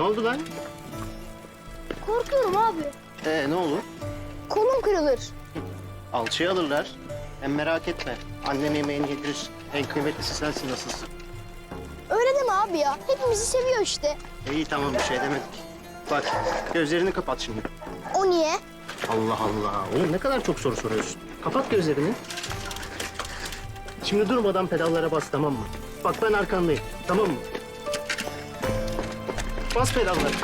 oldu lan? Korkuyorum abi. Ee ne olur? Kolum kırılır. Alçıya alırlar. Hem merak etme. Annen yemeğini yedirir. En kıymetlisi sensin nasılsın. Öyle deme abi ya. Hepimizi seviyor işte. İyi tamam bir şey demedik. Bak gözlerini kapat şimdi. O niye? Allah Allah. Oğlum ne kadar çok soru soruyorsun. Kapat gözlerini. Şimdi durmadan pedallara bas tamam mı? Bak ben arkandayım tamam mı? Bas pedalları.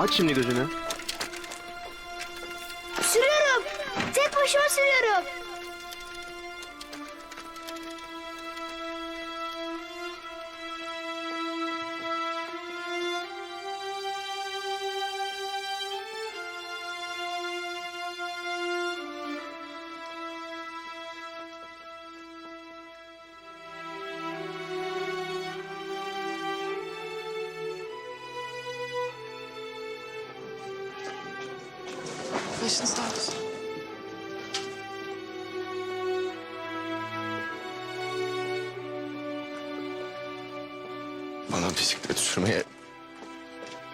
Aç şimdi gözünü. Sürüyorum. Tek başıma sürüyorum. Başın sağ olsun. Bana bisiklet sürmeye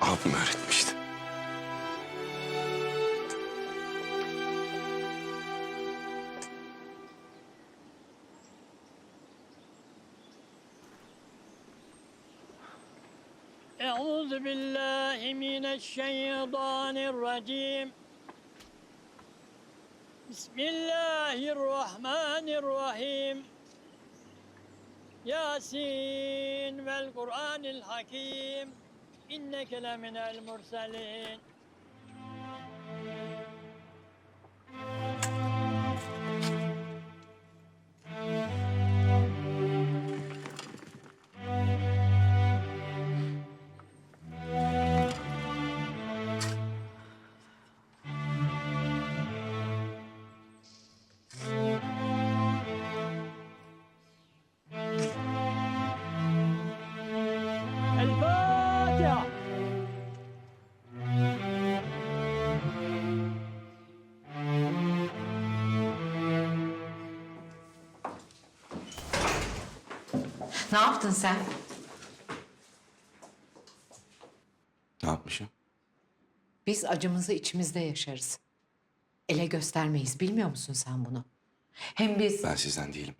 abim öğretmişti. أعوذ بالله من الشيطان الرجيم Bismillahirrahmanirrahim. Yasin vel Kur'anil Hakim. İnneke leminel murselin. Ne yaptın sen? Ne yapmışım? Biz acımızı içimizde yaşarız. Ele göstermeyiz. Bilmiyor musun sen bunu? Hem biz... Ben sizden değilim.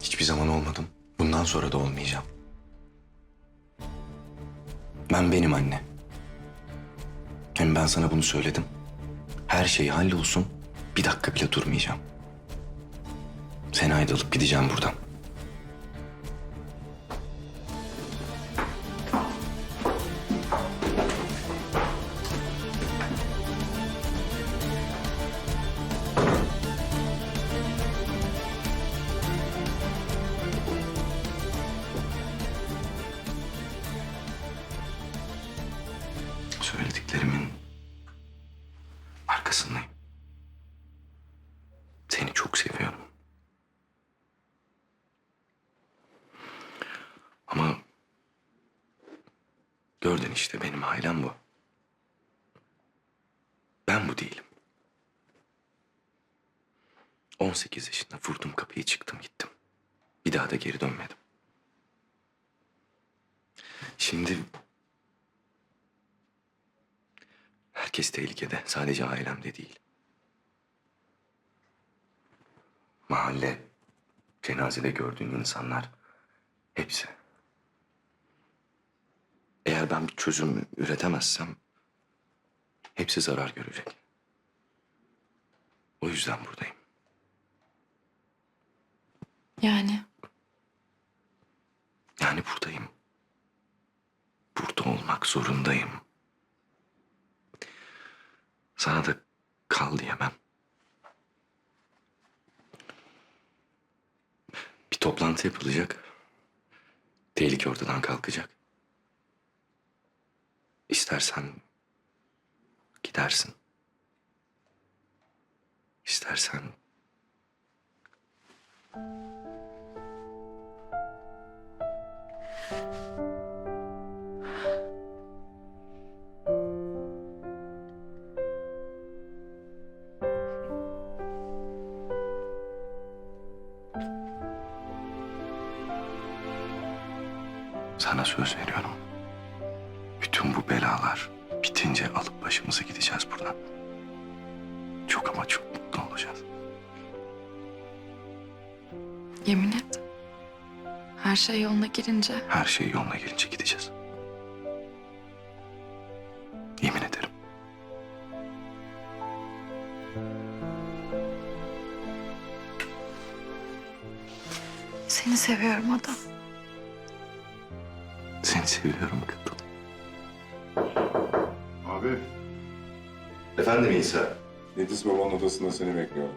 Hiçbir zaman olmadım. Bundan sonra da olmayacağım. Ben benim anne. Hem ben sana bunu söyledim. Her şey hallolsun. Bir dakika bile durmayacağım. Seni ayrılıp gideceğim buradan. Gördün işte benim ailem bu. Ben bu değilim. 18 yaşında vurdum kapıyı çıktım gittim. Bir daha da geri dönmedim. Şimdi Herkes tehlikede. Sadece ailemde değil. Mahalle, cenazede gördüğün insanlar hepsi. Eğer ben bir çözüm üretemezsem hepsi zarar görecek. O yüzden buradayım. Yani? Yani buradayım. Burada olmak zorundayım. Sana da kal diyemem. Bir toplantı yapılacak. Tehlike ortadan kalkacak. İstersen gidersin. İstersen Sana söz veriyorum. Bu belalar bitince alıp başımıza gideceğiz buradan. Çok ama çok mutlu olacağız. Yemin et. Her şey yoluna girince Her şey yoluna gelince gideceğiz. Yemin ederim. seni seviyorum adam. Seni seviyorum kadın. Abi, Efendim İsa. Yediz babanın odasında seni bekliyorum.